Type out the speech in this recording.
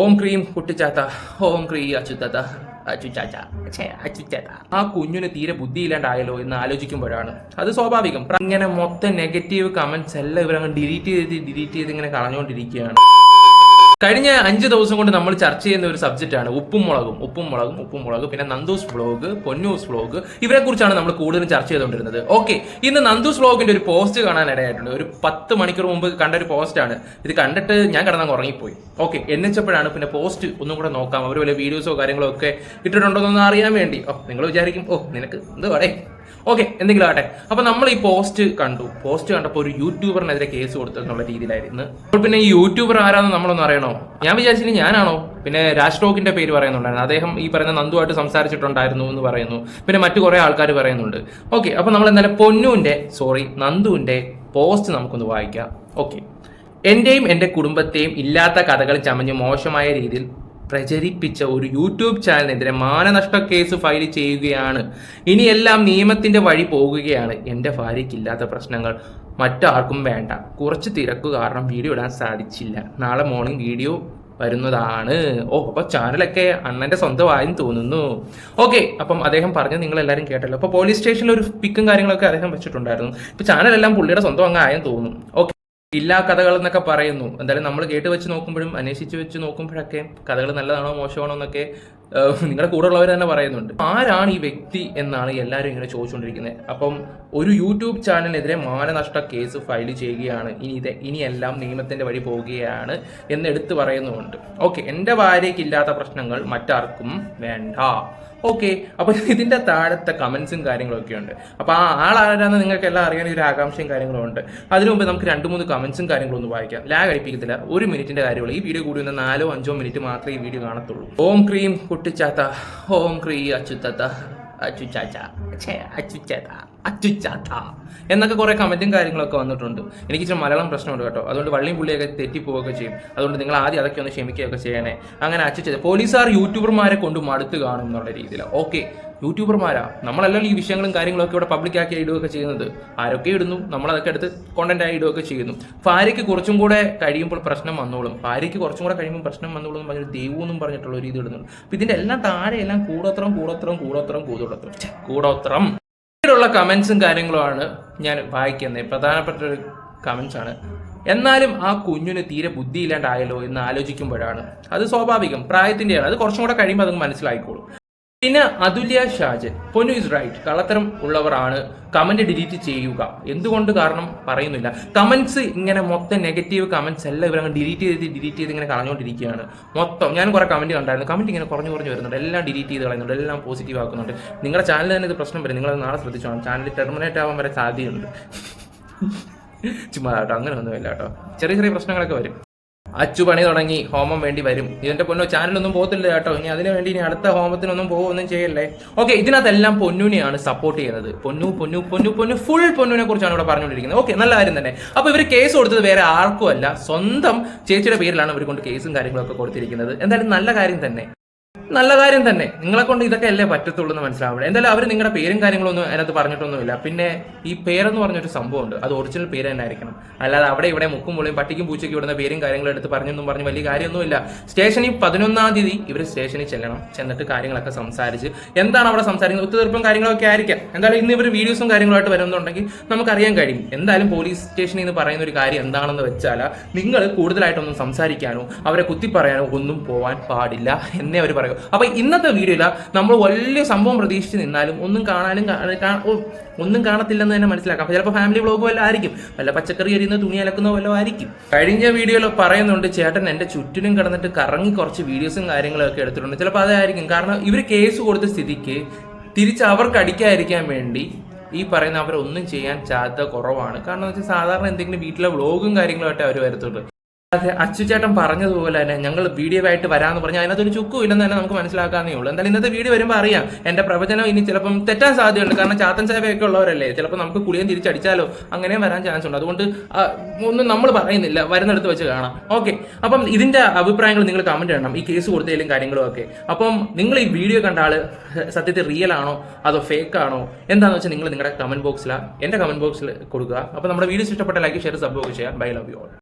ഓം cream കുട്ടിച്ചാത്ത ഓം ക്രീ അച്ചുത്താത്ത അച്ചുച്ചാച്ച അച്ചുച്ചാത്ത ആ കുഞ്ഞിന് തീരെ ബുദ്ധിയില്ലാണ്ടായല്ലോ എന്ന് ആലോചിക്കുമ്പോഴാണ്. അത് സ്വാഭാവികം. ഇങ്ങനെ മൊത്തം നെഗറ്റീവ് കമന്റ്സ് എല്ലാം ഇവരങ്ങ് ഡിലീറ്റ് ചെയ്ത് ഡിലീറ്റ് ചെയ്ത് ഇങ്ങനെ കളഞ്ഞുകൊണ്ടിരിക്കുകയാണ്. കഴിഞ്ഞ അഞ്ച് ദിവസം കൊണ്ട് നമ്മൾ ചർച്ച ചെയ്യുന്ന ഒരു സബ്ജക്റ്റ് ആണ് ഉപ്പും മുളകും. ഉപ്പും മുളകും ഉപ്പും മുളകും പിന്നെ നന്ദൂസ് ബ്ലോഗ് പൊന്നൂസ് ബ്ലോഗ് ഇവരെ കുറിച്ചാണ് നമ്മൾ കൂടുതലും ചർച്ച ചെയ്തുകൊണ്ടിരുന്നത്. ഓക്കെ ഇന്ന് നന്ദൂസ് ബ്ലോഗിന്റെ ഒരു പോസ്റ്റ് കാണാൻ ഇടയായിട്ടുണ്ട്. ഒരു പത്ത് മണിക്കൂർ മുമ്പ് കണ്ട ഒരു പോസ്റ്റ് ആണ്. ഇത് കണ്ടിട്ട് ഞാൻ കിടന്നങ്ങ് ഉറങ്ങിപ്പോയി. ഓക്കെ എന്നിച്ചപ്പോഴാണ് പിന്നെ പോസ്റ്റ് ഒന്നും കൂടെ നോക്കാം. അവർ വല്ല വീഡിയോസോ കാര്യങ്ങളോ ഒക്കെ ഇട്ടിട്ടുണ്ടോ എന്നൊന്ന് അറിയാൻ വേണ്ടി. ഓ നിങ്ങൾ വിചാരിക്കും ഓ നിനക്ക് എന്ത് പറയേ? ഓക്കെ എന്തെങ്കിലും ആട്ടെ അപ്പൊ നമ്മൾ ഈ പോസ്റ്റ് കണ്ടു. പോസ്റ്റ് കണ്ടപ്പോൾ ഒരു യൂട്യൂബറിനെതിരെ കേസ് കൊടുത്തു എന്നുള്ള രീതിയിലായിരുന്നു. അപ്പോൾ പിന്നെ ഈ യൂട്യൂബർ ആരാന്ന് നമ്മളൊന്ന് അറിയണോ? ഞാൻ വിചാരിച്ചില്ല ഞാനാണോ? പിന്നെ രാജ് ടോക്കിന്റെ പേര് പറയുന്നുണ്ടായിരുന്നു. അദ്ദേഹം ഈ പറയുന്ന നന്ദുവായിട്ട് സംസാരിച്ചിട്ടുണ്ടായിരുന്നു എന്ന് പറയുന്നു. പിന്നെ മറ്റു കുറെ ആൾക്കാർ പറയുന്നുണ്ട്. ഓക്കെ അപ്പൊ നമ്മൾ എന്തായാലും പൊന്നുവിന്റെ സോറി നന്ദുവിന്റെ പോസ്റ്റ് നമുക്കൊന്ന് വായിക്കാം. ഓക്കെ എന്റെയും എന്റെ കുടുംബത്തെയും ഇല്ലാത്ത കഥകൾ ചമഞ്ഞ് മോശമായ രീതിയിൽ പ്രചരിപ്പിച്ച ഒരു യൂട്യൂബ് ചാനലിനെതിരെ മാനനഷ്ട കേസ് ഫയൽ ചെയ്യുകയാണ്. ഇനിയെല്ലാം നിയമത്തിന്റെ വഴി പോകുകയാണ്. എന്റെ ഭാര്യയ്ക്കില്ലാത്ത പ്രശ്നങ്ങൾ മറ്റാർക്കും വേണ്ട. കുറച്ച് തിരക്ക് കാരണം വീഡിയോ ഇടാൻ സാധിച്ചില്ല. നാളെ മോർണിംഗ് വീഡിയോ വരുന്നതാണ്. ഓ അപ്പൊ ചാനലൊക്കെ അണ്ണന്റെ സ്വന്തമായെന്ന് തോന്നുന്നു. ഓക്കെ അപ്പം അദ്ദേഹം പറഞ്ഞു നിങ്ങൾ എല്ലാവരും കേട്ടല്ലോ അപ്പോൾ പോലീസ് സ്റ്റേഷനിൽ ഒരു പിക്കും കാര്യങ്ങളൊക്കെ അദ്ദേഹം വെച്ചിട്ടുണ്ടായിരുന്നു. ഇപ്പൊ ചാനലെല്ലാം പുള്ളിയുടെ സ്വന്തം അങ്ങ് ആയെന്ന് തോന്നുന്നു. ഓക്കെ ഇല്ലാ കഥകൾ എന്നൊക്കെ പറയുന്നു. എന്തായാലും നമ്മൾ കേട്ട് വെച്ച് നോക്കുമ്പോഴും അന്വേഷിച്ച് വെച്ച് നോക്കുമ്പോഴൊക്കെ കഥകൾ നല്ലതാണോ മോശമാണോ എന്നൊക്കെ നിങ്ങളുടെ കൂടെ ഉള്ളവർ തന്നെ പറയുന്നുണ്ട്. ആരാണ് ഈ വ്യക്തി എന്നാണ് എല്ലാവരും ഇങ്ങനെ ചോദിച്ചുകൊണ്ടിരിക്കുന്നത്. അപ്പം ഒരു യൂട്യൂബ് ചാനലിനെതിരെ മാനനഷ്ട കേസ് ഫയൽ ചെയ്യുകയാണ്. ഇനി ഇത് ഇനിയെല്ലാം നിയമത്തിന്റെ വഴി പോവുകയാണ് എന്ന് എടുത്തു പറയുന്നുണ്ട് ഓക്കെ എന്റെ ഭാര്യയ്ക്ക് ഇല്ലാത്ത പ്രശ്നങ്ങൾ മറ്റാർക്കും വേണ്ട. ഓക്കെ അപ്പോൾ ഇതിന്റെ താഴത്തെ കമന്റ്സും കാര്യങ്ങളൊക്കെ ഉണ്ട്. അപ്പോൾ ആ ആളാരാന്ന് നിങ്ങൾക്ക് എല്ലാം അറിയാൻ ഒരു ആകാംക്ഷയും കാര്യങ്ങളും ഉണ്ട്. അതിനു മുമ്പ് നമുക്ക് രണ്ട് മൂന്ന് കമന്റ്സും കാര്യങ്ങളും വായിക്കാം. ലാഗ് അടിപ്പിക്കത്തില്ല. ഒരു മിനിറ്റിന്റെ കാര്യമുള്ളൂ. ഈ വീഡിയോ കൂടി ഒന്ന് നാലോ അഞ്ചോ മിനിറ്റ് മാത്രമേ ഈ വീഡിയോ കാണത്തുള്ളൂ. ഓം ക്രീം കുട്ടിച്ചാത്ത. ഓം ക്രീ അച്ചുത്താത്ത. അച്ചുച്ചാച്ച. അച്ചുച്ചാത്ത അച്ചുച്ചാത്ത എന്നൊക്കെ കുറേ കമന്റും കാര്യങ്ങളൊക്കെ വന്നിട്ടുണ്ട്. എനിക്ക് ഇച്ചിരി മലയാളം പ്രശ്നമുണ്ട് കേട്ടോ. അതുകൊണ്ട് വള്ളിയും പുള്ളിയൊക്കെ തെറ്റിപ്പോവുകയൊക്കെ ചെയ്യും. അതുകൊണ്ട് നിങ്ങൾ ആദ്യം അതൊക്കെ ഒന്ന് ക്ഷമിക്കുകയൊക്കെ ചെയ്യണേ. അങ്ങനെ അച്ചുച്ചത് പോലീസുകാർ യൂട്യൂബർമാരെ കൊണ്ട് മടുത്ത് കാണും എന്നുള്ള രീതിയിൽ ഓക്കെ. യൂട്യൂബർമാരാ. നമ്മളല്ലല്ലോ ഈ വിഷയങ്ങളും കാര്യങ്ങളൊക്കെ ഇവിടെ പബ്ലിക് ആക്കി ഇടുകയൊക്കെ ചെയ്യുന്നത്. ആരൊക്കെ ഇടുന്നു? നമ്മളതൊക്കെ എടുത്ത് കോണ്ടന്റ് ആയി ഇടുകയൊക്കെ ചെയ്യുന്നു. ഭാര്യയ്ക്ക് കുറച്ചും കൂടെ കഴിയുമ്പോൾ പ്രശ്നം വന്നോളും. ഭാര്യയ്ക്ക് കുറച്ചും കൂടെ കഴിയുമ്പോൾ പ്രശ്നം വന്നോളും എന്ന് ദൈവം എന്നും പറഞ്ഞിട്ടുള്ള ഒരു ഇത് ഇടുന്നുണ്ട്. അപ്പൊ ഇതിന്റെ എല്ലാം താഴെ എല്ലാം കൂടോത്രം കൂടോത്രം കൂടോത്രം ഛെ, കൂടോത്രം. പിന്നീടുള്ള കമൻസും കാര്യങ്ങളുമാണ് ഞാൻ വായിക്കുന്നത്. പ്രധാനപ്പെട്ട ഒരു കമൻസ് ആണ്. എന്നാലും ആ കുഞ്ഞിന് തീരെ ബുദ്ധിയില്ലാണ്ടായല്ലോ എന്ന് ആലോചിക്കുമ്പോഴാണ്. അത് സ്വാഭാവികം. പ്രായത്തിന്റെയാണ് അത് കുറച്ചും കൂടെ കഴിയുമ്പോൾ അത് മനസ്സിലായിക്കോളും. പിന്നെ അതുല്യ ഷാജൻ പൊന്നു ഇസ് റൈറ്റ് കള്ളത്തരം ഉള്ളവരാണ് കമന്റ് ഡിലീറ്റ് ചെയ്യുക. എന്തുകൊണ്ട് കാരണം പറയുന്നില്ല. കമന്റ്സ് ഇങ്ങനെ മൊത്തം നെഗറ്റീവ് കമന്റ്സ് എല്ലാം ഇവരങ്ങ് ഡിലീറ്റ് ചെയ്ത് ഡിലീറ്റ് ചെയ്ത് ഇങ്ങനെ കളഞ്ഞുകൊണ്ടിരിക്കുകയാണ്. മൊത്തം ഞാൻ കുറെ കമന്റ് കണ്ടായിരുന്നു. കമന്റ് ഇങ്ങനെ കുറഞ്ഞു കുറഞ്ഞു വരുന്നുണ്ട്. എല്ലാം ഡിലീറ്റ് ചെയ്ത് കളയുന്നുണ്ട്. എല്ലാം പോസിറ്റീവ് ആക്കുന്നുണ്ട്. നിങ്ങളുടെ ചാനലിൽ തന്നെ ഇത് പ്രശ്നം വരും. നിങ്ങൾ നാളെ ശ്രദ്ധിച്ചോണം ചാനൽ ടെർമിനേറ്റ് ആവാൻ വരെ സാധ്യതയുണ്ട്. ചുമ്മാ കേട്ടോ. അങ്ങനെ ഒന്നുമില്ല കേട്ടോ. ചെറിയ ചെറിയ പ്രശ്നങ്ങളൊക്കെ വരും. അച്ചു പണി തുടങ്ങി ഹോമം വേണ്ടി വരും. ഇതിന്റെ പൊന്നോ ചാനലൊന്നും പോകത്തില്ല കേട്ടോ. ഇനി അതിനു വേണ്ടി ഇനി അടുത്ത ഹോമത്തിനൊന്നും പോകുമൊന്നും ചെയ്യല്ലേ? ഓക്കെ ഇതിനകത്തെല്ലാം പൊന്നുവിനെയാണ് സപ്പോർട്ട് ചെയ്യുന്നത്. പൊന്നു പൊന്നു പൊന്നു പൊന്നു ഫുൾ പൊന്നുവിനെ കുറിച്ചാണ് ഇവിടെ പറഞ്ഞുകൊണ്ടിരിക്കുന്നത്. ഓക്കെ നല്ല കാര്യം തന്നെ. അപ്പൊ ഇവർ കേസ് കൊടുത്തത് വേറെ ആർക്കും അല്ല സ്വന്തം ചേച്ചിയുടെ പേരിലാണ് ഇവർ കൊണ്ട് കേസും കാര്യങ്ങളൊക്കെ കൊടുത്തിരിക്കുന്നത്. എന്തായാലും നല്ല കാര്യം തന്നെ. നല്ല കാര്യം തന്നെ. നിങ്ങളെ കൊണ്ട് ഇതൊക്കെ അല്ലേ പറ്റത്തുള്ളൂ എന്ന് മനസ്സിലാവണം എന്തായാലും അവർ നിങ്ങളുടെ പേരും കാര്യങ്ങളൊന്നും അതിനകത്ത് പറഞ്ഞിട്ടൊന്നുമില്ല. പിന്നെ ഈ പേരെന്ന് പറഞ്ഞൊരു സംഭവമുണ്ട്. അത് ഒറിജിനൽ പേര് തന്നെ ആയിരിക്കണം. അല്ലാതെ അവിടെ ഇവിടെ മുക്കും മുളിയും പട്ടിക്കും പൂച്ചയ്ക്കും ഇവിടുന്ന പേരും കാര്യങ്ങളും എടുത്ത് പറഞ്ഞൊന്നും പറഞ്ഞ് വലിയ കാര്യമൊന്നുമില്ല. സ്റ്റേഷനിൽ പതിനൊന്നാം തീയതി ഇവർ സ്റ്റേഷനിൽ ചെല്ലണം. ചെന്നിട്ട് കാര്യങ്ങളൊക്കെ സംസാരിച്ച് എന്താണ് അവിടെ സംസാരിക്കുന്നത്? ഒത്തുതീർപ്പും കാര്യങ്ങളൊക്കെ ആയിരിക്കാം. എന്തായാലും ഇന്ന് ഇവർ വീഡിയോസും കാര്യങ്ങളായിട്ട് വരുന്നുണ്ടെങ്കിൽ നമുക്കറിയാൻ കഴിയും. എന്തായാലും പോലീസ് സ്റ്റേഷനിൽ നിന്ന് പറയുന്ന ഒരു കാര്യം എന്താണെന്ന് വെച്ചാൽ നിങ്ങൾ കൂടുതലായിട്ടൊന്നും സംസാരിക്കാനോ അവരെ കുത്തി പറയാനോ ഒന്നും പോവാൻ പാടില്ല എന്നേ അവർ പറയൂ അപ്പൊ ഇന്നത്തെ വീഡിയോയിൽ നമ്മൾ വലിയ സംഭവം പ്രതീക്ഷിച്ച് നിന്നാലും ഒന്നും കാണാനും ഒന്നും കാണത്തില്ലെന്ന് തന്നെ മനസ്സിലാക്കാം. ചിലപ്പോൾ ഫാമിലി വ്ളോഗ് വല്ല ആയിരിക്കും. വല്ല പച്ചക്കറി അരിയുന്ന തുണി അലക്കുന്ന വല്ല ആയിരിക്കും. കഴിഞ്ഞ വീഡിയോയിൽ പറയുന്നുണ്ട് ചേട്ടൻ എന്റെ ചുറ്റിനും കിടന്നിട്ട് കറങ്ങി കുറച്ച് വീഡിയോസും കാര്യങ്ങളും ഒക്കെ എടുത്തിട്ടുണ്ട്. ചിലപ്പോൾ അതായിരിക്കും. കാരണം ഇവർ കേസ് കൊടുത്ത സ്ഥിതിക്ക് തിരിച്ച് അവർക്ക് അടിക്കാതിരിക്കാൻ വേണ്ടി ഈ പറയുന്ന അവരൊന്നും ചെയ്യാൻ സാധ്യത കുറവാണ്. കാരണം വെച്ചാൽ സാധാരണ എന്തെങ്കിലും വീട്ടിലെ വ്ളോഗും കാര്യങ്ങളുമായിട്ട് അവർ വരത്തുള്ളൂ. അതെ അച്ചുചേട്ടൻ പറഞ്ഞതുപോലെ തന്നെ ഞങ്ങൾ വീഡിയോ ആയിട്ട് വരാമെന്ന് പറഞ്ഞാൽ അതിനകത്തൊരു ചുക്കും ഇല്ലെന്ന് തന്നെ നമുക്ക് മനസ്സിലാക്കാന്നേ ഉള്ളൂ. എന്തായാലും ഇന്നത്തെ വീഡിയോ വരുമ്പോൾ അറിയാം. എന്റെ പ്രവചനം ഇനി ചിലപ്പം തെറ്റാൻ സാധ്യതയുണ്ട്. കാരണം ചാത്തൻ സേവയൊക്കെ ഉള്ളവരല്ലേ? ചിലപ്പോൾ നമുക്ക് കുളിയും തിരിച്ചടിച്ചാലോ അങ്ങനെയും വരാൻ ചാൻസ് ഉണ്ട്. അതുകൊണ്ട് ഒന്നും നമ്മൾ പറയുന്നില്ല. വരുന്നിടത്ത് വെച്ച് കാണാം. ഓക്കെ അപ്പം ഇതിന്റെ അഭിപ്രായങ്ങൾ നിങ്ങൾ കമന്റ് ചെയ്യണം ഈ കേസ് കൊടുത്തതിലും കാര്യങ്ങളും ഒക്കെ. അപ്പം നിങ്ങൾ ഈ വീഡിയോ കണ്ട ആൾ സത്യത്തിൽ റിയൽ ആണോ? അതോ ഫേക്ക് ആണോ? എന്താണെന്ന് വെച്ചാൽ നിങ്ങൾ നിങ്ങളുടെ കമന്റ് ബോക്സിലാണ് എന്റെ കമന്റ് ബോക്സിൽ കൊടുക്കുക. അപ്പോൾ നമ്മുടെ വീഡിയോസ് ഇഷ്ടപ്പെട്ട ലൈക്ക് ഷെയർ സബ്ബോക്ക് ചെയ്യാൻ ചെയ്യാം. Bye love you all